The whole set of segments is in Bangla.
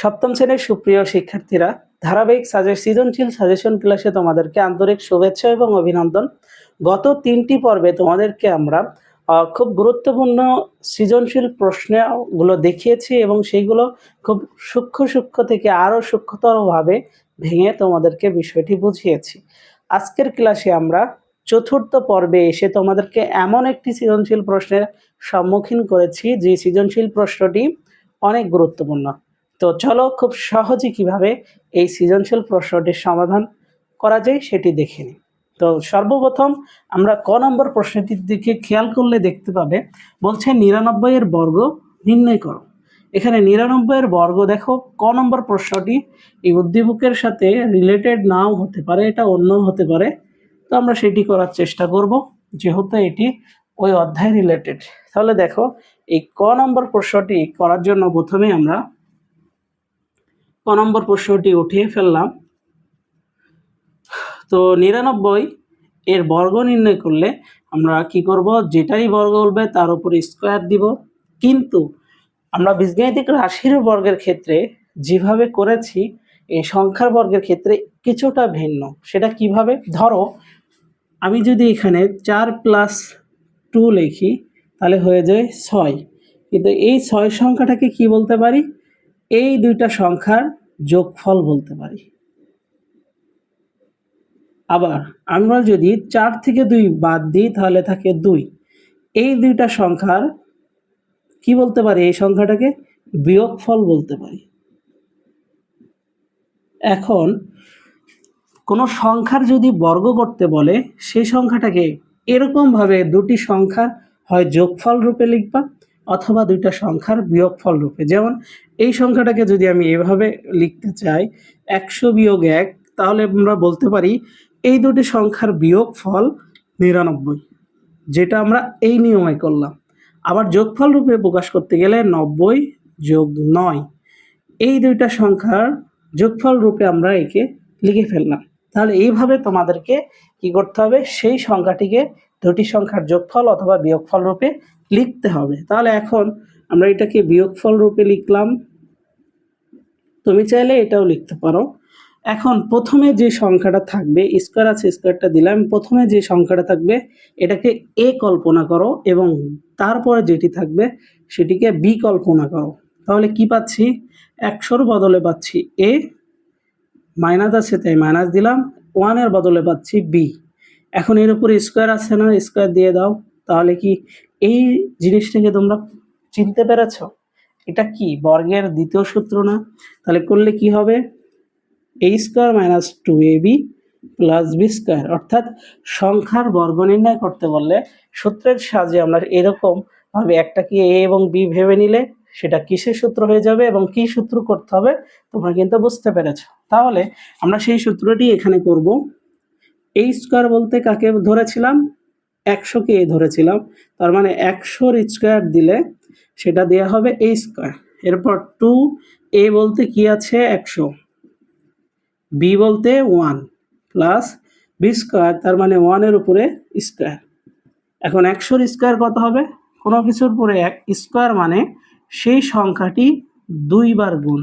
সপ্তম শ্রেণির সুপ্রিয় শিক্ষার্থীরা, ধারাবাহিক সাজে, সৃজনশীল সাজেশন ক্লাসে তোমাদেরকে আন্তরিক শুভেচ্ছা এবং অভিনন্দন। গত তিনটি পর্বে তোমাদেরকে আমরা খুব গুরুত্বপূর্ণ সৃজনশীল প্রশ্নগুলো দেখিয়েছি এবং সেইগুলো খুব সূক্ষ্ম সূক্ষ্ম থেকে আরও সূক্ষ্মতরভাবে ভেঙে তোমাদেরকে বিষয়টি বুঝিয়েছি। আজকের ক্লাসে আমরা চতুর্থ পর্বে এসে তোমাদেরকে এমন একটি সৃজনশীল প্রশ্নের সম্মুখীন করেছি, যে সৃজনশীল প্রশ্নটি অনেক গুরুত্বপূর্ণ। তো চলো খুব সহজে কীভাবে এই সৃজনশীল প্রশ্নটির সমাধান করা যায় সেটি দেখে নিই। তো সর্বপ্রথম আমরা ক নম্বর প্রশ্নটির দিকে খেয়াল করলে দেখতে পাবে, বলছে নিরানব্বই এর বর্গ নির্ণয় করো। এখানে নিরানব্বই এর বর্গ দেখো, ক নম্বর প্রশ্নটি এই উদ্দীপকের সাথে রিলেটেড নাও হতে পারে, এটা অন্য হতে পারে। তো আমরা সেটি করার চেষ্টা করব, যেহেতু এটি ওই অধ্যায় রিলেটেড তাহলে দেখো, এই ক নম্বর প্রশ্নটি করার জন্য প্রথমে আমরা ক নম্বর প্রশ্নটি উঠিয়ে ফেললাম। তো নিরানব্বই এর বর্গ নির্ণয় করলে আমরা কি করব? যেটাই বর্গ বলবে তার উপর স্কোয়ার দিব। কিন্তু আমরা বীজগাণিতিক রাশির বর্গের ক্ষেত্রে যেভাবে করেছি, এই সংখ্যার বর্গের ক্ষেত্রে কিছুটা ভিন্ন। সেটা কীভাবে? ধরো, আমি যদি এখানে চার প্লাস টু লিখি, তাহলে হয়ে যায় ছয়। কিন্তু এই ছয় সংখ্যাটাকে কি বলতে পারি? এই দুইটা সংখ্যার যোগফল বলতে পারি। আবার আমরা যদি চার থেকে দুই বাদ দিই, তাহলে থাকে দুই। এই দুইটা সংখ্যার কি বলতে পারি? এই সংখ্যাটাকে বিয়োগফল বলতে পারি। এখন কোনো সংখ্যার যদি বর্গ করতে বলে, সেই সংখ্যাটাকে এরকমভাবে দুটি সংখ্যার হয় যোগফল রূপে লিখবা। অথবা দুইটা সংখ্যার বিয়োগফল রূপে। যেমন, এই সংখ্যাটাকে যদি আমি এভাবে লিখতে চাই, একশো বিয়োগ এক, তাহলে আমরা বলতে পারি এই দুটি সংখ্যার বিয়োগফল নিরানব্বই, যেটা আমরা এই নিয়মে করলাম। আবার যোগফল রূপে প্রকাশ করতে গেলে নব্বই যোগ নয়, এই দুইটা সংখ্যার যোগফল রূপে আমরা একে লিখে ফেললাম। তাহলে এইভাবে তোমাদেরকে কি করতে হবে? সেই সংখ্যাটিকে দুটি সংখ্যার যোগফল অথবা বিয়োগফল রূপে লিখতে হবে। তাহলে এখন আমরা এটাকে বিয়োগফল রূপে লিখলাম। তুমি চাইলে এটাও লিখতে পারো। এখন প্রথমে যে সংখ্যাটা থাকবে, স্কোয়ার আছে, স্কোয়ারটা দিলাম। প্রথমে যে সংখ্যাটা থাকবে, এটাকে এ কল্পনা করো এবং তারপরে যেটি থাকবে, সেটিকে বি কল্পনা করো। তাহলে কি পাচ্ছি? একশোর বদলে পাচ্ছি এ, মাইনাস আছে তাই মাইনাস দিলাম। ওয়ানের বদলে পাচ্ছি বি। এখন এর উপরে স্কোয়ার আছে না, স্কোয়ার দিয়ে দাও। তাহলে কি এই জিনিসটাকে তোমরা চিনতে পেরেছ? এটা কি, বর্গের দ্বিতীয় সূত্র না? তাহলে করলে কি হবে? A square minus two A B plus B square অর্থাৎ সংখ্যার বর্গ নির্ণয় করতে বললে সূত্রের সাহায্যে আমরা এরকম ভাবে একটা কি এ এবং বি ভেবে নিলে সেটা কিসের সূত্র হয়ে যাবে এবং কি সূত্র করতে হবে তোমরা কিন্তু বুঝতে পেরেছ। তাহলে আমরা সেই সূত্রটি এখানে করব। এই স্কোয়ার বলতে কাকে ধরেছিলাম? একশোকে এ ধরেছিলাম, তার মানে একশোর স্কোয়ার দিলে সেটা দেওয়া হবে এই স্কোয়ার এরপর টু এ বলতে কি আছে? একশো। বি বলতে ওয়ান প্লাস বি স্কোয়ার তার মানে ওয়ানের উপরে স্কোয়ার এখন একশোর স্কোয়ার কত হবে? কোনো কিছুর পরে এক। স্কোয়ার মানে সেই সংখ্যাটি দুইবার গুণ।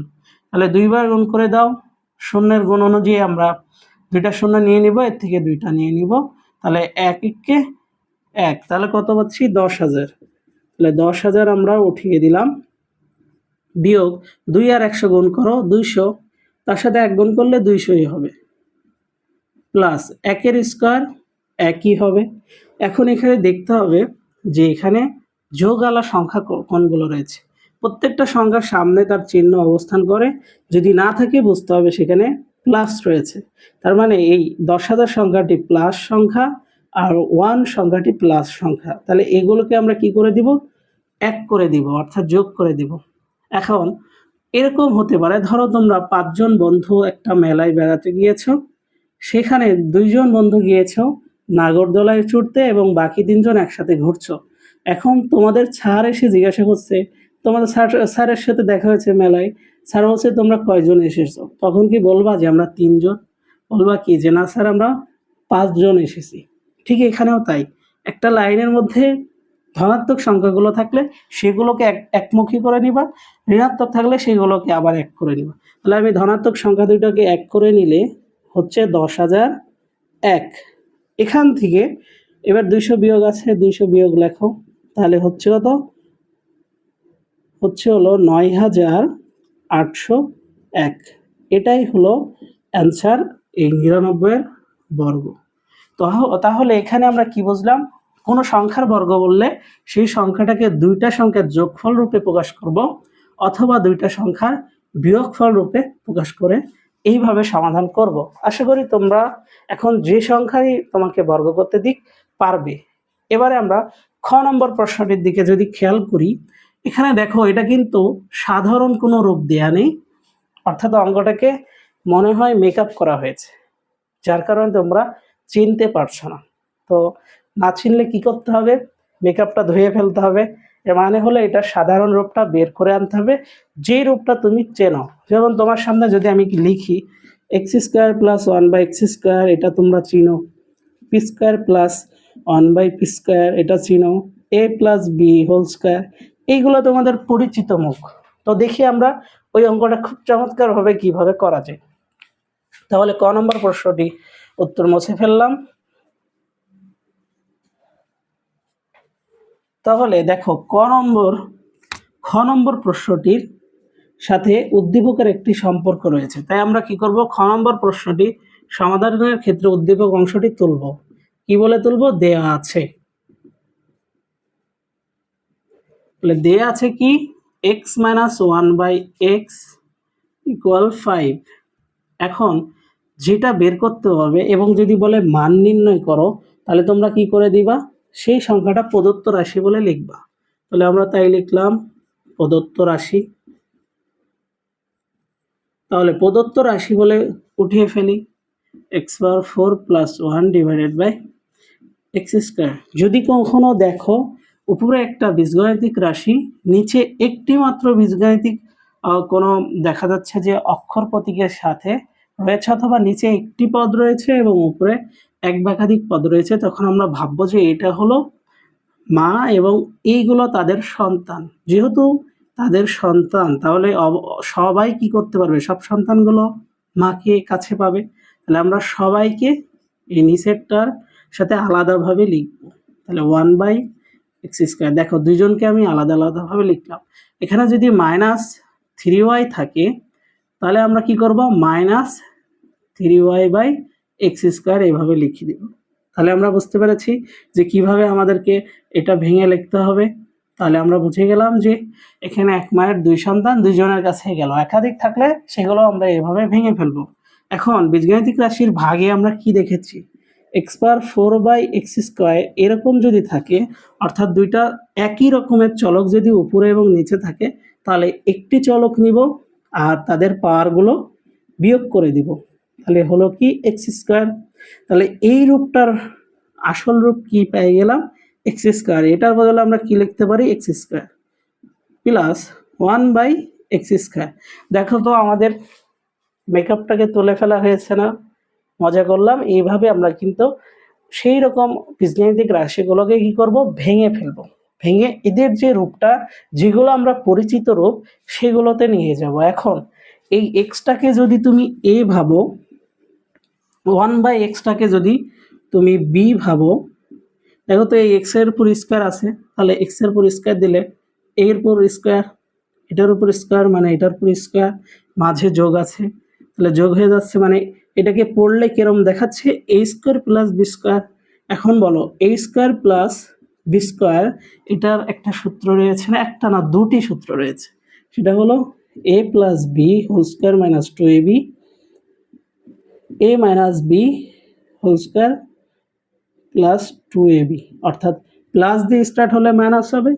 তাহলে দুইবার গুণ করে দাও। শূন্যের গুণ অনুযায়ী আমরা দুইটা শূন্য নিয়ে নিব, এর থেকে দুইটা নিয়ে নিব। তাহলে এক এককে এক, তাহলে কত পাচ্ছি? দশ হাজার। তাহলে দশ হাজার আমরা উঠিয়ে দিলাম। বিয়োগ দুই আর একশো গুণ করো, দুইশো। তার সাথে এক গুণ করলে দুইশোই হবে। প্লাস একের স্কোয়ার একই হবে। এখন এখানে দেখতে হবে যে এখানে যোগ আলা সংখ্যা কোনগুলো রয়েছে। প্রত্যেকটা সংখ্যার সামনে তার চিহ্ন অবস্থান করে। যদি না থাকে, বুঝতে হবে সেখানে প্লাস রয়েছে। তার মানে এই দশ হাজার সংখ্যাটি প্লাস সংখ্যা। আর ওয়ান সংখ্যাটি প্লাস সংখ্যা। তাহলে এগুলোকে আমরা কি করে দিব? এক করে দিব, অর্থাৎ যোগ করে দিব। এখন এরকম হতে পারে, ধরো তোমরা পাঁচজন বন্ধু একটা মেলায় বেড়াতে গিয়েছো, সেখানে দুইজন বন্ধু গিয়েছো, নাগরদোলায় চড়তে এবং বাকি তিনজন একসাথে ঘুরছো। এখন তোমাদের স্যার এসে জিজ্ঞাসা করছে, তোমাদের স্যার, স্যারের সাথে দেখা হয়েছে মেলায়, স্যার বলছে, তোমরা কয়জন এসেছ? তখন কি বলবা যে আমরা তিনজন? বলবা কি যে, না স্যার, আমরা পাঁচজন এসেছি। ঠিক এখানেও তাই। একটা লাইনের মধ্যে ধনাত্মক সংখ্যাগুলো থাকলে সেগুলোকে এক, একমুখী করে নিবা। ঋণাত্মক থাকলে সেগুলোকে আবার এক করে নিবা। তাহলে আমি ধনাত্মক সংখ্যা দুইটাকে এক করে নিলে হচ্ছে দশ হাজার এক। এখান থেকে এবার দুইশো বিয়োগ আছে, দুইশো বিয়োগ লেখো। তাহলে হচ্ছে কত? হচ্ছে হলো নয় হাজার আটশো এক। এটাই হলো অ্যান্সার এই নিরানব্বইয়ের বর্গ। তাহলে এখানে আমরা কি বুঝলাম? কোনো সংখ্যার বর্গ বললে সেই সংখ্যাটাকে দুইটা সংখ্যার যোগফল রূপে প্রকাশ করব অথবা দুইটা সংখ্যার বিয়োগফল রূপে প্রকাশ করে এইভাবে সমাধান করব। আশা করি তোমরা এখন যে সংখ্যাই তোমাকে বর্গ করতে দিক পারবে। এবারে আমরা খ নম্বর প্রশ্নটির দিকে যদি খেয়াল করি, এখানে দেখো এটা কিন্তু সাধারণ কোনো রূপ দেয়া নেই, অর্থাৎ অঙ্কটাকে মনে হয় মেকআপ করা হয়েছে। যার কারণে তোমরা চিনতে পারছ না। তো না চিনলে কি করতে হবে? মেকআপটা ধুয়ে ফেলতে হবে। এর মানে হলো এটা সাধারণ রূপটা বের করে আনতে হবে। যেই রূপটা তুমি চেনো। যেমন তোমার সামনে যদি আমি কি লিখি, X square plus one by X square, এটা তোমরা চিনো। P square plus one by P square, এটা চিনো। A plus B whole square, এইগুলো তোমাদের পরিচিত মুখ। তো দেখি আমরা ওই অঙ্কটা খুব চমৎকারভাবে কীভাবে করা যায়। তাহলে ক নম্বর প্রশ্নটি? উত্তর মুছে ফেললাম। তাহলে দেখো, ক নম্বর, খ নম্বর প্রশ্নটির সাথে উদ্দীপকের একটি সম্পর্ক রয়েছে। তাই আমরা কি করব? খ নম্বর প্রশ্নটি সমাধানের ক্ষেত্রে উদ্দীপক অংশটি তুলব। কি বলে তুলব? দেয়া আছে। দেয়া আছে কি? X minus one by X equal five এখন যেটা বের করতে হবে এবং যদি বলে মান নির্ণয় করো, তাহলে তোমরা কি করে দিবা? সেই সংখ্যাটা প্রদত্ত রাশি বলে লিখবা। তাহলে আমরা তাই লিখলাম প্রদত্ত রাশি। তাহলে প্রদত্ত রাশি বলে উঠিয়ে ফেলি। X power four plus one divided by X square যদি কখনো দেখো, উপরে একটা বীজগাণিতিক রাশি, নিচে একটি মাত্র বীজগাণিতিক কোনো দেখা যাচ্ছে যে অক্ষর প্রতীকের সাথে রয়েছে অথবা নিচে একটি পদ রয়েছে এবং উপরে এক একাধিক পদ রয়েছে, তখন আমরা ভাববো যে এটা হলো মা এবং এইগুলো তাদের সন্তান। যেহেতু তাদের সন্তান, তাহলে সবাই কি করতে পারবে? সব সন্তানগুলো মাকে কাছে পাবে। তাহলে আমরা সবাইকে এই নিচেরটার সাথে আলাদাভাবে লিখব। তাহলে ওয়ান বাই এক্স স্কোয়ার দেখো দুইজনকে আমি আলাদা আলাদাভাবে লিখলাম। এখানে যদি মাইনাস থ্রি ওয়াই থাকে, তাহলে আমরা কি করব? Minus three Y by X square এইভাবে লিখে দেব। তাহলে আমরা বুঝতে পেরেছি যে কীভাবে আমাদেরকে এটা ভেঙে লিখতে হবে। তাহলে আমরা বুঝে গেলাম যে এখানে এক মায়ের দুই সন্তান দুইজনের কাছে গেল। একাধিক থাকলে সেগুলো আমরা এভাবে ভেঙে ফেলব। এখন বীজগাণিতিক রাশির ভাগে আমরা কি দেখেছি? X power four by X square এরকম যদি থাকে, অর্থাৎ দুইটা একই রকমের চলক যদি উপরে এবং নিচে থাকে, তাহলে একটি চলক নিব আর তাদের পাওয়ারগুলো বিয়োগ করে দিব। তাহলে হলো কি এক্স স্কোয়ার তাহলে এই রূপটার আসল রূপ কি পেয়ে গেলাম? এক্স স্কোয়ার এটার বদলে আমরা কি লিখতে পারি? X square plus one by X square দেখো তো আমাদের মেকআপটাকে তুলে ফেলা হয়েছে না? মজা করলাম। এইভাবে আমরা কিন্তু সেই রকম বীজগাণিতিক রাশিগুলোকে কি করব? ভেঙে ফেলব। ভেঙে এদের যে রূপটা, যেগুলো আমরা পরিচিত রূপ, সেগুলোতে নিয়ে যাব। এখন এই এক্সটাকে যদি তুমি এ ভাবো ওয়ান বাই এক্সটাকে যদি তুমি বি ভাবো, দেখো তো এই এক্সের উপর স্কোয়ার আছে, তাহলে এক্সের উপর স্কোয়ার দিলে এর উপর স্কোয়ার এটার উপর স্কোয়ার মানে এটার উপর স্কোয়ার মাঝে যোগ আছে, তাহলে যোগ হয়ে যাচ্ছে মানে এটাকে পড়লে কিরম দেখাচ্ছে? A square plus B square এখন বলো A square plus B square এটার একটা সূত্র রয়েছে না, একটা না, দুটি সূত্র রয়েছে, সেটা হলো A plus B whole square minus two A B A minus B whole square plus two A B অর্থাৎ প্লাস দিয়ে স্টার্ট হলে মাইনাস হবে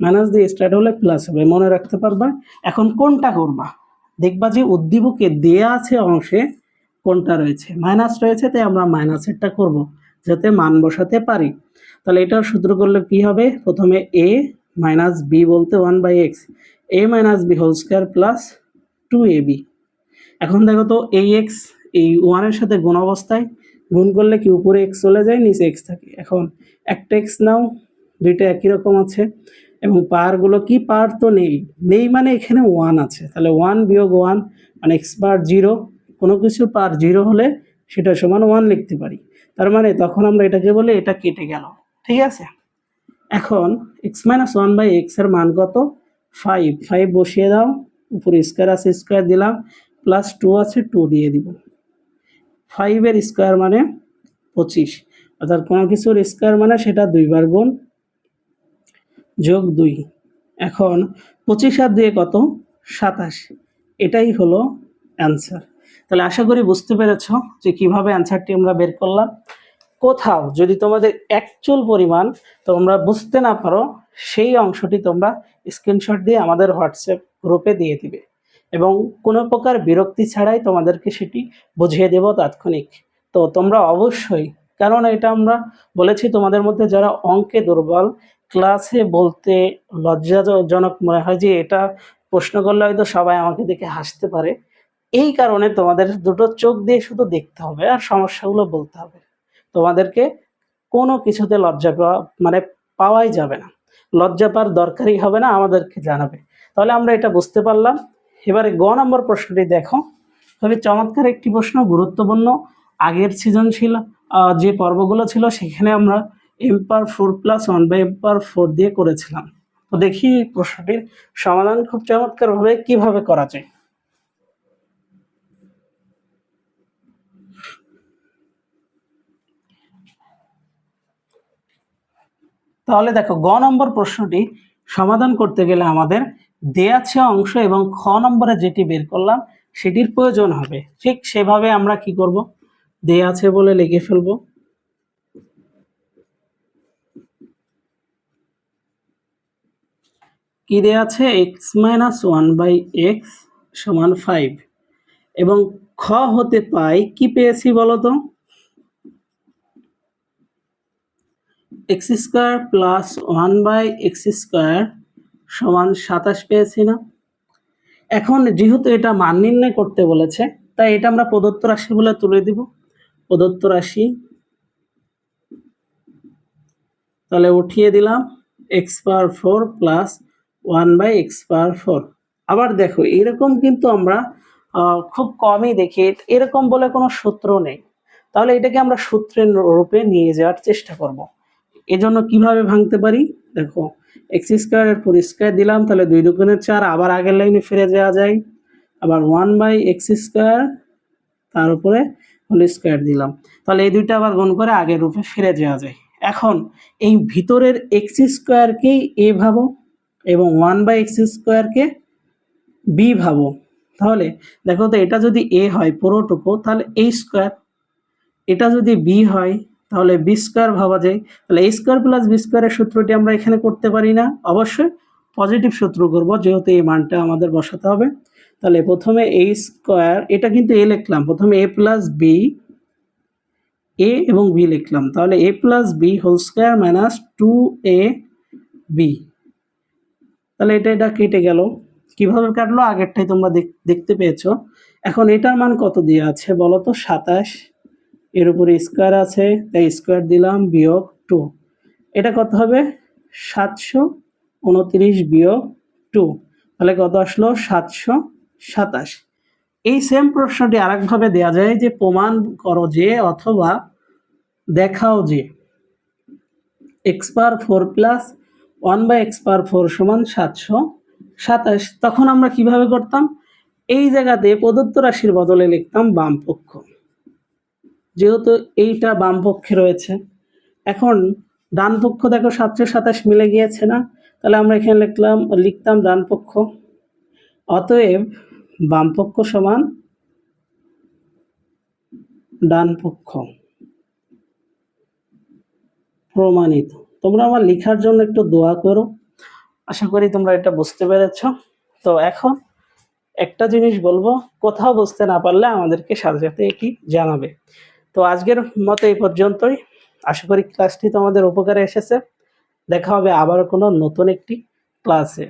মাইনাস দিয়ে স্টার্ট হলে প্লাস হবে, মনে রাখতে পারবা? এখন কোনটা করবা? দেখবা যে উদ্দীপকে দেয়া আছে অংশে কোনটা রয়েছে? মাইনাস রয়েছে, তাই আমরা মাইনাসেরটা করব, যাতে মান বসাতে পারি। তাহলে এটার সূত্র করলে কি হবে? প্রথমে এ মাইনাস বি বলতে one by X A minus B whole square plus two A B এখন দেখো তো এই এক্স এই ওয়ানের সাথে গুণ অবস্থায়, গুণ করলে কি উপরে এক্স চলে যায়, নিচে এক্স থাকে। এখন একটা এক্স নাও, দুইটা একই রকম আছে, এবং পাওয়ারগুলো কি পার তো নেই। নেই মানে এখানে ওয়ান আছে। তাহলে ওয়ান বিয়োগ ওয়ান মানে এক্স পাওয়ার জিরো কোনো কিছু পার জিরো হলে সেটা সমান ওয়ান লিখতে পারি। তার মানে তখন আমরা এটাকে বলে, এটা কেটে গেল। ঠিক আছে? এখন এক্স মাইনাস ওয়ান বাই এক্সের মান কত? ফাইভ ফাইভ বসিয়ে দাও, উপরে স্কোয়ার আছে স্কোয়ার দিলাম প্লাস টু আছে টু দিয়ে দিব। ফাইভের স্কোয়ার মানে পঁচিশ। অর্থাৎ কোনো কিছুর স্কোয়ার মানে সেটা দুইবার গুণ যোগ দুই। এখন পঁচিশ আর দুয়ে কত? সাতাশ। এটাই হলো অ্যান্সার তাহলে আশা করি বুঝতে পেরেছ যে কীভাবে অ্যান্সারটি আমরা বের করলাম। কোথাও যদি তোমাদের অ্যাকচুয়াল পরিমাণ তোমরা বুঝতে না পারো, সেই অংশটি তোমরা স্ক্রিনশট দিয়ে আমাদের হোয়াটসঅ্যাপ গ্রুপে দিয়ে দিবে। এবং কোনো প্রকার বিরক্তি ছাড়াই তোমাদেরকে সেটি বুঝিয়ে দেব তাৎক্ষণিক। তো তোমরা অবশ্যই, কারণ এটা আমরা বলেছি তোমাদের মধ্যে যারা অঙ্কে দুর্বল, ক্লাসে বলতে লজ্জাজনক মনে হয় যে এটা প্রশ্ন করলে হয়তো সবাই আমাকে দেখে হাসতে পারে। এই কারণে তোমাদের দুটো চোখ দিয়ে শুধু দেখতে হবে আর সমস্যাগুলো বলতে হবে। তোমাদেরকে কোনো কিছুতে লজ্জা পাওয়া মানে পাওয়াই যাবে না। লজ্জা পাওয়ার দরকারই হবে না, আমাদেরকে জানাবে। তাহলে আমরা এটা বুঝতে পারলাম। এবারে গ নম্বর প্রশ্নটি দেখো। তবে চমৎকার একটি প্রশ্ন গুরুত্বপূর্ণ আগের সৃজনশীল আহ, যে পর্বগুলো ছিল সেখানে আমরা M per four plus one by M per four দিয়ে করেছিলাম। তো দেখি প্রশ্নটির সমাধান খুব চমৎকারভাবে কীভাবে করা যায়। তাহলে দেখো গ নম্বর প্রশ্নটি সমাধান করতে গেলে আমাদের দেয়া আছে অংশ এবং খ নম্বরে যেটি বের করলাম, সেটির প্রয়োজন হবে। ঠিক সেভাবে আমরা কি করব? দেয়া আছে বলে লিখে ফেলব। কি দেয়া আছে X minus one by X সমান ফাইভ এবং খ হতে পাই কি পেয়েছি বলো তো X square plus one by X square সমান সাতাশ পেয়েছি না। এখন যেহেতু এটা মান নির্ণয় করতে বলেছে, তাই এটা আমরা প্রদত্ত রাশি বলে তুলে দিব। প্রদত্ত রাশি, তাহলে উঠিয়ে দিলাম X power four plus one by X power four. আবার দেখো, এরকম কিন্তু আমরা খুব কমই দেখি। এরকম বলে কোনো সূত্র নেই। তাহলে এটাকে আমরা সূত্রের রূপে নিয়ে যাওয়ার চেষ্টা করব। এজন্য কীভাবে ভাঙতে পারি? দেখো এক্স স্কোয়ারের পর স্কোয়ার দিলাম, তাহলে দুই দুগুণের চার, আবার আগের লাইনে ফিরে যাওয়া যায়। আবার ওয়ান বাই এক্স স্কোয়ার তার উপরে হোল স্কোয়ার দিলাম। তাহলে এই দুইটা আবার গুণ করে আগের রূপে ফিরে যাওয়া যায়। এখন এই ভিতরের এক্স স্কোয়ারকেই এ ভাবো এবং ওয়ান বাই এক্স স্কোয়ারকে বি ভাবো। তাহলে দেখো তো, এটা যদি এ হয় পুরোটুকু, তাহলে এই স্কোয়ার এটা যদি বি হয় তাহলে বি স্কোয়ার ভাবা যায়। তাহলে এ স্কোয়ার প্লাস বি স্কোয়ারের সূত্রটি আমরা এখানে করতে পারি না। অবশ্যই পজিটিভ সূত্র করব, যেহেতু এই মানটা আমাদের বসাতে হবে। তাহলে প্রথমে এ স্কোয়ার এটা কিন্তু এ লিখলাম। প্রথমে এ প্লাস বি এ এবং বি লিখলাম। তাহলে A plus B whole square minus two A B তাহলে এটা এটা কেটে গেল। কীভাবে কাটলো? আগেরটাই তোমরা দেখ- দেখতে পেয়েছ। এখন এটার মান কত দিয়ে আছে বলো তো? সাতাশ। এর উপরে স্কোয়ার আছে, তাই স্কোয়ার দিলাম বিয়োগ টু এটা কত হবে? সাতশো উনত্রিশ বিয়োগ টু তাহলে কত আসলো? সাতশো সাতাশ। এই সেম প্রশ্নটি আরেকভাবে দেওয়া যায় যে, প্রমাণ করো যে অথবা দেখাও যে X power four plus one by X power four সমান সাতশো সাতাশ। তখন আমরা কীভাবে করতাম? এই জায়গাতে প্রদত্ত রাশির বদলে লিখতাম বাম পক্ষ। যেহেতু এইটা বাম পক্ষে রয়েছে। এখন ডান পক্ষ দেখো সাতশো সাতাশ মিলে গিয়েছে না? তাহলে আমরা এখানে লিখলাম, লিখতাম ডান পক্ষ। অতএব বাম পক্ষ সমান ডান পক্ষ। প্রমাণিত। তোমরা আমার লেখার জন্য একটু দোয়া করো। আশা করি তোমরা এটা বুঝতে পেরেছ। তো এখন একটা জিনিস বলব, কোথাও বুঝতে না পারলে আমাদেরকে সাথে সাথে এটি জানাবে। তো আজকের মতো এই পর্যন্তই। আশা করি ক্লাসটি তোমাদের উপকারে এসেছে। দেখা হবে আবার কোনো নতুন একটি ক্লাসে